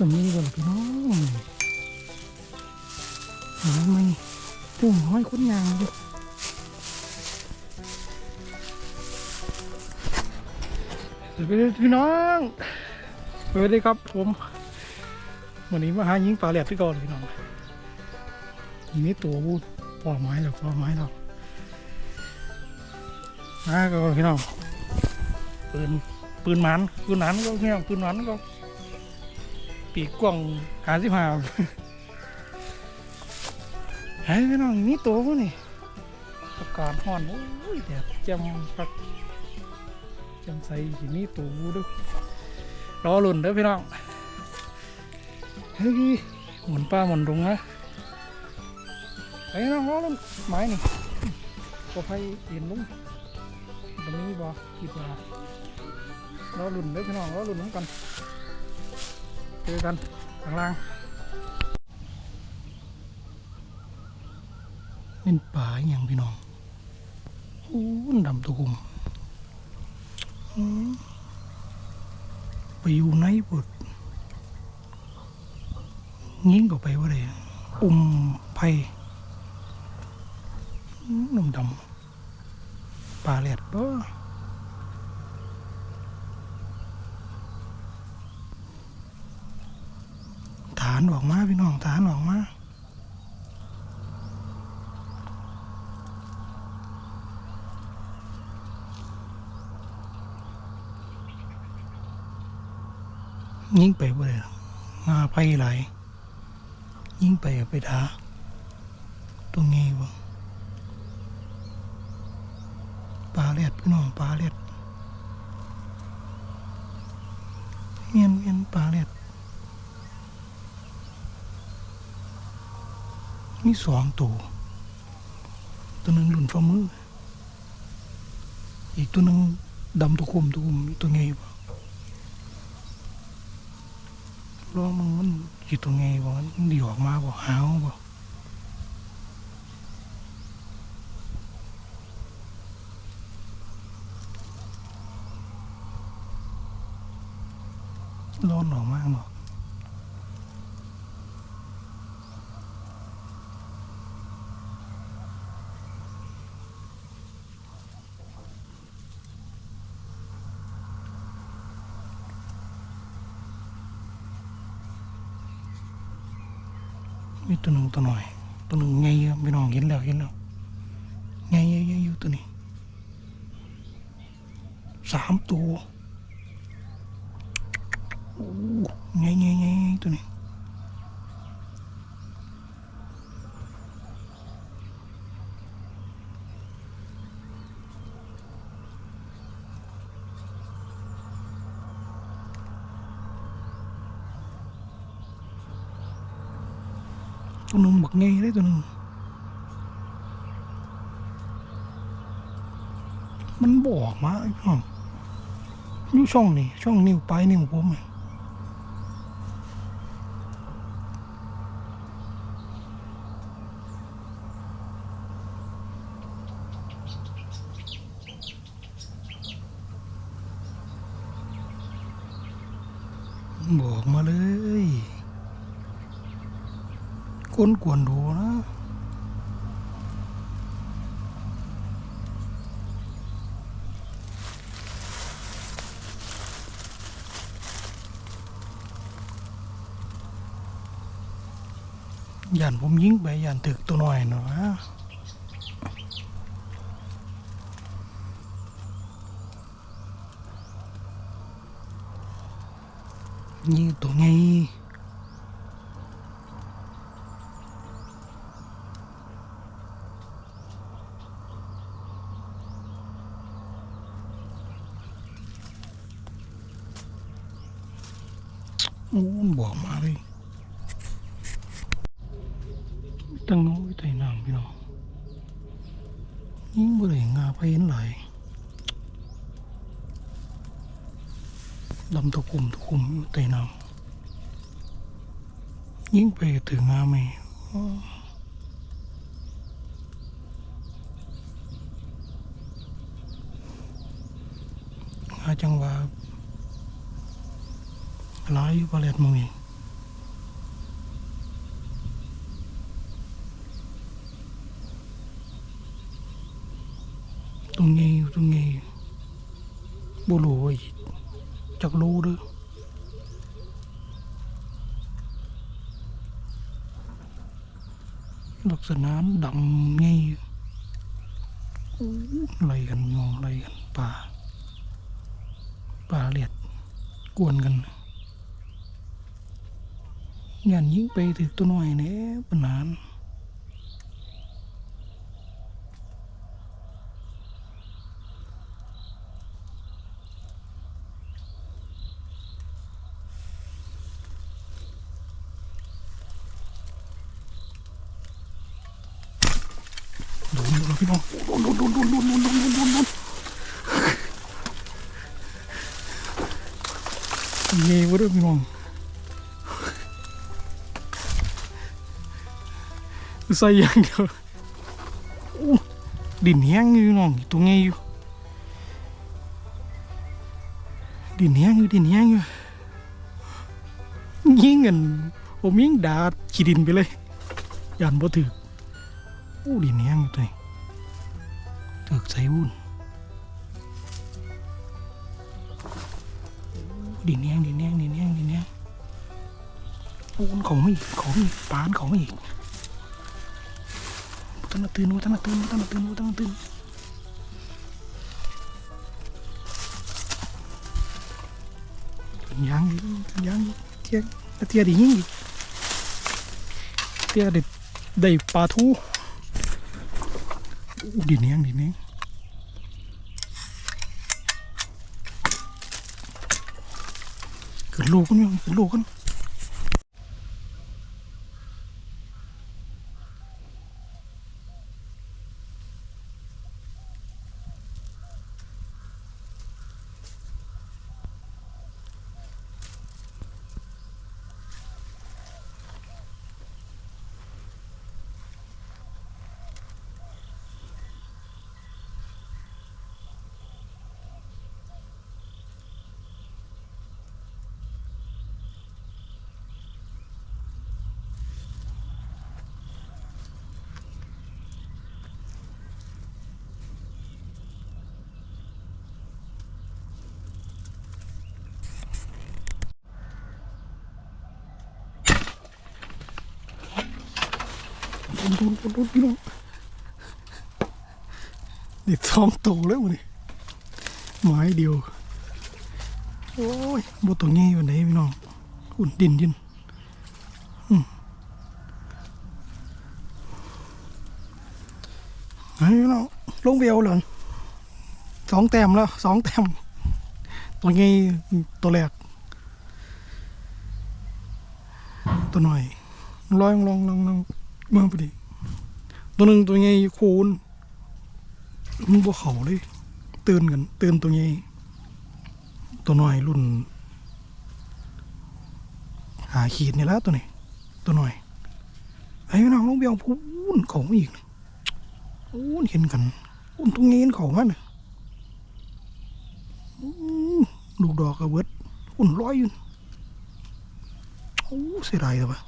ตัวนี้ก่อนพี่น้องห็นไหมจุ่มห้อยคุ้นยางอยู่สวัสดีพี่น้องสวัสดีครับผมวันนี้มาหายิงปลาแหลดที่ก่อนพี่น้องยิงนี่ตัวบูปลอยไม้แล้วปลอยไม้แล้วมาก็พี่น้องปืนปืนมันปืนหมันก็พี่น้องปืนหมันก็ ปีกกว้างหาสิบห้าเฮ้ยพี่น้องนี่ตัวมั้นี่อากาศร้อนโอ้ยแดดจ่มพักจ่มใสสินี่ตัวด้วยรอหลุนเด้อพี่น้องเฮ้ยหมุนป้าหมุนดงนะไอ้น้องรอหลุนไม้นี่ก็ไฟเย็นลุงตรงนี้บ่คิดว่ารอหลุนเด้อพี่น้องรอหลุนน้ำกัน จอกันข้างล่างเป็นป่าอย่างพี่น้องโอ้ดำตัวกุมไปอยู่ไหนปดยิงก็ไปว่าไรอุ้มไผ่ดำดำป่าแหลดบ่านออกมาพี่น้องฐานออกมายิงไปบ่ได้หรอาไปไหลยิงไปไปดาตรงนี้บ่ปลาเล็ดพี่น้องปลาเล็ดเมียนเมียนปลาเล็ด มีสองตัว ตัวหนึ่งหลุนฝ่ามือ อีกตัวหนึ่งดำตัวคุมตัวคุมตัวไงบ่ลองมึงมันจีตัวไงบ่มันดีออกมาบ่หาวบ่ร้อนออกมากเนาะ มีตัวหนึ่งตัวหน่อย ตัวหนึ่งไงอยู่พี่น้องเห็นแล้วเห็นแล้วไงไงไงอยู่ตัวนี้สามตัวโอ้ไงไงไงตัวนี้ ตัวหนึ่งบักไงเลยตัวหนึ่งมันบอกมาไอ้พี่น้องอยู่ช่องนี่ช่องนิ้วปลายนิ้วผมนี่บอกมาเลยกวนกวนๆดูนะ ยันผมยิงไปยันตึกตัวหน่อยเนาะยิงตัวไงโอ้มันบอกมาเลย ตั้งน้องไว้ใต้น้ำพี่น้องยิ่งบ่ได้งาไปเห็นหลายดำตะคุ่มตะคุ่มอยู่ใต้น้ำยิ่งไปถึงงาไม่อ้อหาจังหวะหลายอยู่ปลาเล็ดมึงนี่ตัว ไงตัวไงบ่รู้ว่าอีกจักรู้เด้อลักษณะดำไงอู้อะไรกันมองอะไรกันป่าป่าเลียดกวนกันยันยิงไปถึงตัวน้อยเนี่ยปานนาน โดนโดน พี่น้องโดนโดนโดนโดนโดนโดนโดนโดนโดนโดนเงี้ยวะด้อพี่น้องใส่อย่างเดียวดินแห้งอยู่น้องตัวเงี้ยอยู่ดินแห้งอยู่ดินแห้งอยู่ยิงกันผมยิงดาดขีดินไปเลยยันบ่ถืออู้ดินแห้งอยู่ตัวนี้ ถึกใส่วุ่นดินแห้งดินแห้งดินแห้งดินแห้งโอ้มันของไม่อีกของอีกปานของไม่อีกบุตรน่ะตื่นบุตรน่ะตื่นบุตรน่ะตื่นบุตรน่ะตื่นยังยังเทียเทียดิยิงเทียเด็ดได้ปลาทู ดินแห้งดินแห้งเกิดลูกกันยังเกิดลูกกัน โดนโดนโดนโดนพี่น้องเด็ดสองตัวแล้วนี่ไม้เดียว โอ้ยบ่ตัวงี้วันไหนพี่น้องอุ่นดินยินอืมไอ้น้องลงเบียวเหรอสองแต้มแล้วสองแต้มตัวงี้ตัวแรกตัวหน่อยลอยลองลองลอง มื่อพอดีตัวหนึ่งตัวไงคูณมันบวเขาเลยตื่นกันตื่นตัวไงตัวหน่อยรุ่น หาขีดนี่แล้วตัวนี้ ตัวหน่อยไอ้พี่น้องลงเบียงพูนเขาอีกพูนเห็นกันพูนตรงนี้เขามันน่ะอู้ลูกดอกกระเบิดพูนร้อยอยู่โอ้เสียดายแต่ว่า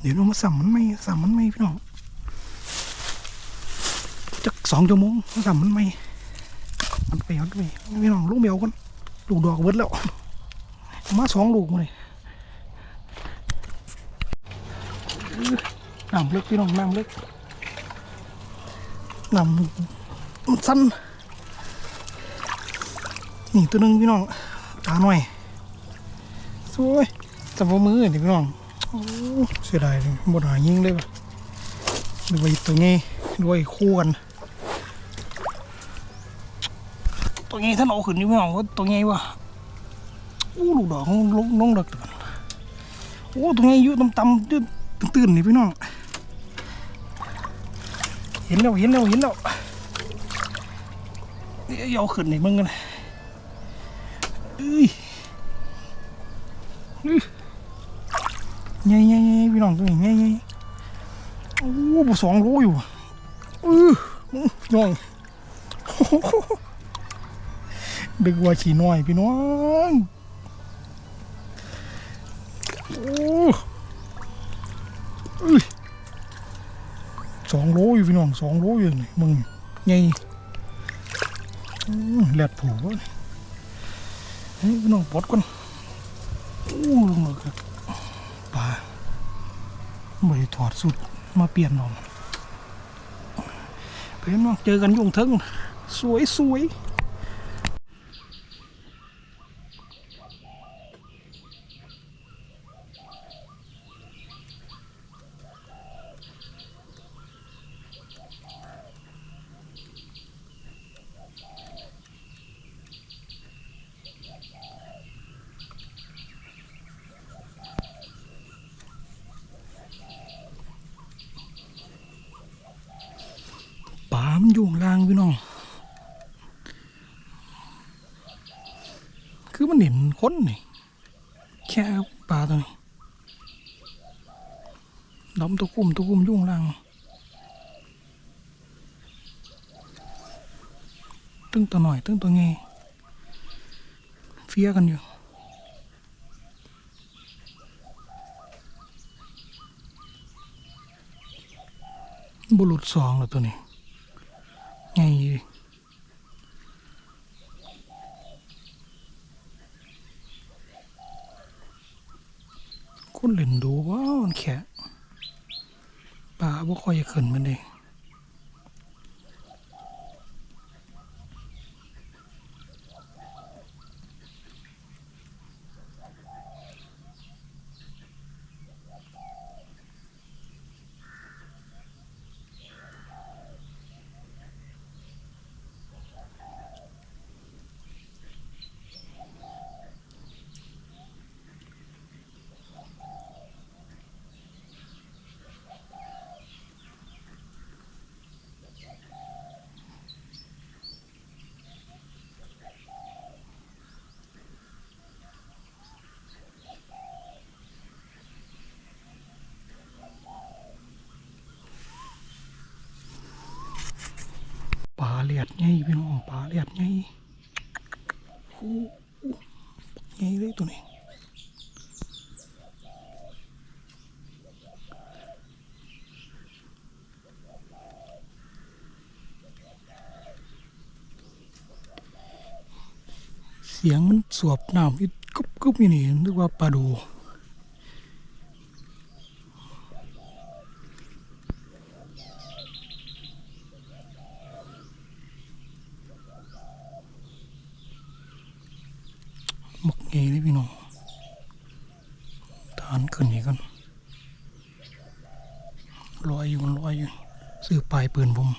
เดี๋ยวเรามาสั่มมันไม่สั่มมันไม่พี่น้องจักสองชั่วโมงสั่มมันไม่มันไปมันไปพี่น้องลูกเมียวกันลูกดอกเบิดแล้ว มาสองลูกเลยน้ำเล็กพี่น้องน้ำเล็กน้ำสั้นนี่ตัวนึงพี่น้องตาหน่อยสวยจับมือนี่พี่น้อง โอ้เสียดายเลยบนหายิงเลยว่ะดูไอ้ตัวนี้ด้วยคู่กันตัวนี้ท่าเอาขึ้นนี่ไม่เอาว่าตัวนี้ว่ะอู้ลูกดอกของลงลงดักเตือนโอ้ตัวนี้อยู่ต่ำๆตื่นตื่นนี่พี่น้องเห็นแล้วเห็นแล้วเห็นแล้วเดี๋ยวเอาขึ้นนี่มึงกันเอ้ยเอ้ย ใหญ่ใหญ่พี่น้องตัวนี้ใหญ่ใหญ่โอ้โหสองโลอยู่อือน้องโอ้โหดึกว่าขี่น้อยพี่น้องโอ้ยสองโลอยู่พี่น้องสองโลอยู่นี่มึงไงแหลดผูวะนี่เฮ้ยพี่น้องปลดก่อนอู้ลงมาครับปลาไม่ได้ถอดสุดมาเปลี่ยนนอมเพื่อนน้องเจอกันยุ่งทึงสวยสวยปลามันอยู่ข้างล่างพี่น้อง คือมันเห็น คนนี่แค่ปลาตัวนี้ดำตัวคุ่มตัวคุ่มอยุ่ข้างล่างตึ้งตัวหน่อยตึ้งตัวไงเฟียกันอยู่บุรุษสองแล้วตัวนี้ไงคนเล่นดูว่ามันแขะปลาบ่ค่อยจะขึ้นมันเองปลา เลียดไงพี่น้องปลาเลียดไงโอ้โหไงเลยตัวนี้เสียงมันสวบน้ำกุบกุบอยู่นี่นึกว่าปลาดู เงยเลยพี่น้องฐานขึ้นอีกกันลอยอยู่มันลอยอยู่ซื้อปลายปืนผม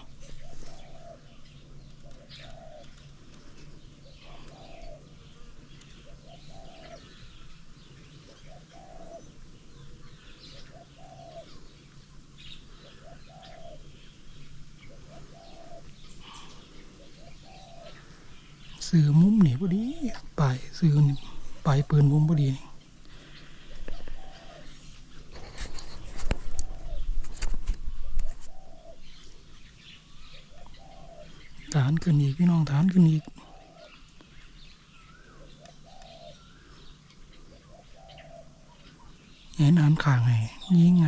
ซื้อมุมนี่พอดีปลายซื้อนี่ปลายปืนมุมพอดีนี่ ฐานขึ้นอีกพี่น้องฐานขึ้นอีกเห็นอ่านข่างไงยิงไง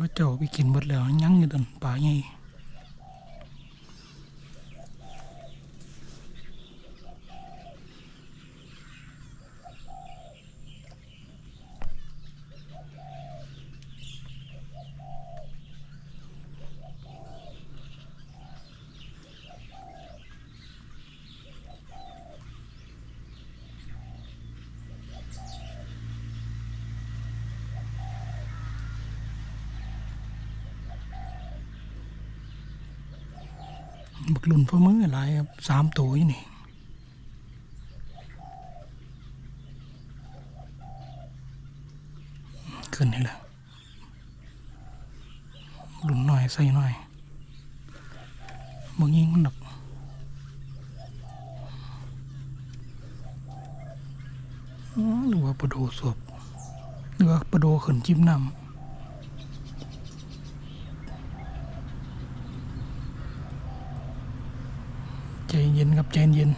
ก็เจ้าไปกินหมดแล้ว ยังอยู่ตันป่าไง หลุนพ่อมือหลายสามตัวนี่ขึ้นนี่แหละหลุนหน่อยใส่หน่อยบางยิ่งมันหนักหรือว่าปะโดสวบหรือว่าประโดขึ้นจิ้มน้ำ ย็นครับใจเย็น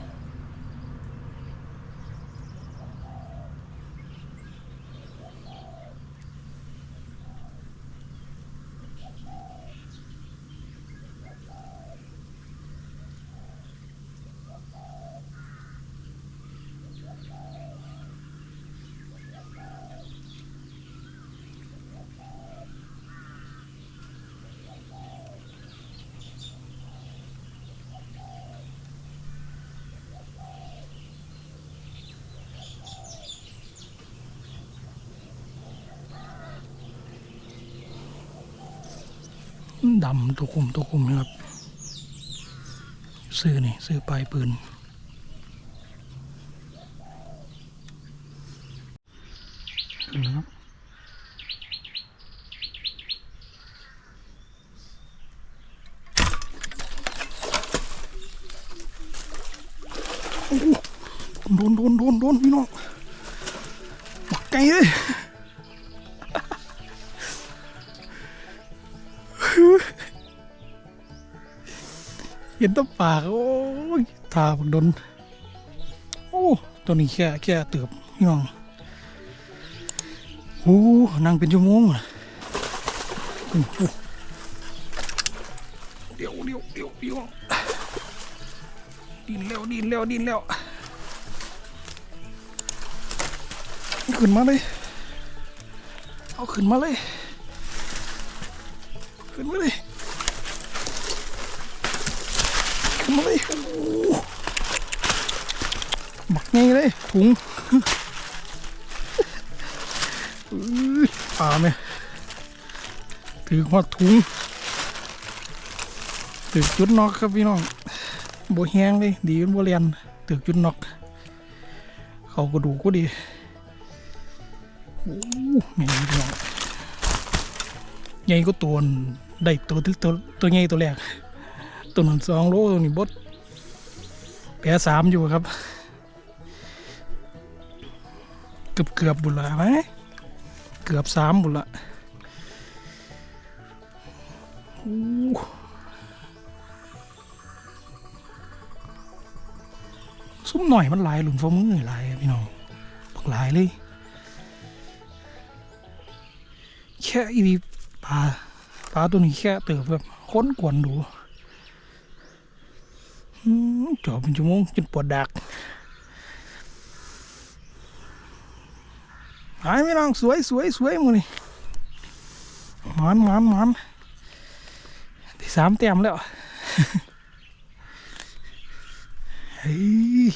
ดำตัวคุมตัวคุมนะครับ ซื้อนี่ซื้อปลายปืนนแล้วครับโดนโดนโดนโดนพี่น้องบักไก่เลย ห็นตัวปากโอ้ยทาบักดนโอ้ตัวนี้แค่แค่เติบพี่น้องโอ้นั่งเป็นชั่วโมงอะโอ้โหเดี๋ยวเดี๋ยวเดี๋ยวพี่น้องดินแล้วดินแล้วดินแล้วขึ้นมาเลยเอาขึ้นมาเลยขึ้นมาเลย ขึ้น มาเลยโอ้โหบักไงเลยถุงอื้อปลาไหมถือหัวถุงถือจุดนอกครับพี่น้องโบแห้งเลยดีมันโบเรียนถือจุดนอก เขากระดูกก็ดีโอ้ใหญ่พี่น้องใหญ่ก็ตัวนั่นได้ตัวตัวตัวใหญ่ตัวแรก ตัวนั้นสองโลตัวนี้บดแปรสามอยู่ครับ เกือบเกือบบุญละไหมเกือบสามบุญละโอ้ซุ้มหน่อยมันหลายหลุมฟ้ามือหลายพี่น้องบักหลายเลยแค่อีปลาปลาตัวนี้แค่เติบแบบค้นกวนดู จอบเป็นชั่วโมงจนปวดดักหายไม่น้องสวยสวยสวยมึงนี่หมันหมันหมันที่สามแต้มแล้วเฮ้ย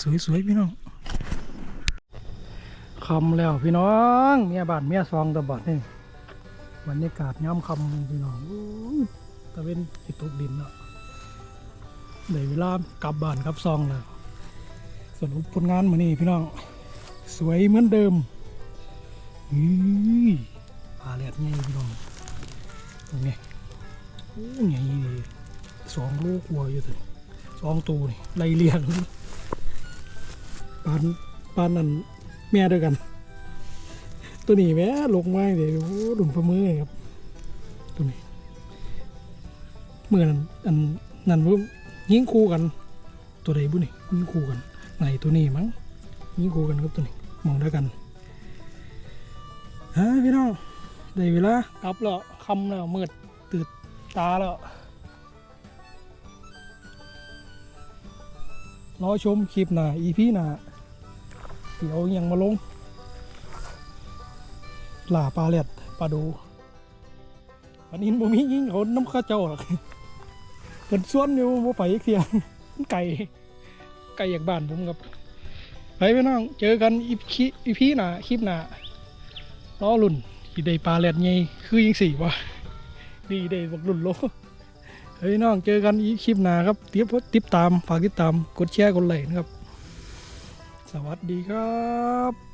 สวยสวยพี่น้องคำแล้วพี่น้องเมียบานเมียซองตะบัดนี่บรรยากาศย่ำคำพี่น้องตะเวนจิตกดินเนาะ ได้เวลากลับบ้านกลับซองแล้วสรุปผลงานมานี่พี่น้อง สวยเหมือนเดิมฮีปลาแหลดใหญ่พี่น้องตรงนี้โอ้ใหญ่ดีสองลูกวัวอยู่ถึงสองตัวนี่ไล่เลียงปานปานนั่นแม่ด้วยกัน ตัวนี้แม่ลงไม้เลยโอ้ดุนฝ่ามือเลยครับตัวนี้เมื่อนั้นอันนั่นเพิ่ง ยิงคู่กัน ตัวใดบุนี่ยิงคู่กันไหนตัวนี้มั้งยิงคู่กันครับตัวนี้มองด้วยกันฮะพี่น้องได้เวลากลับแล้วคำแล้วมืดตื่นตาแล้วรอชมคลิปหน้าอีพีหน้าเดี๋ยวยังมาลงหล่าปลาเล็ดปลาดูวันนี้บ่มียิงเขาน้ำข้าเจ้าหรอก เพิ่นส่วนอยู่บ่ไปอีกเที่ยมันไก่ไก่อยากบ้านผมครับไปพี่น้อง เจอกันอีพีอีพีหน้าคลิปหน้ารอลุ่นสิได้ปลาแหลดใหญ่คือยิงสี่วะดีได้บักลุ่นโลเฮ้ยน้องเจอกันอีคลิปหน้าครับติดติดตามฝากติดตามกดแชร์กดไลค์นะครับ สวัสดีครับ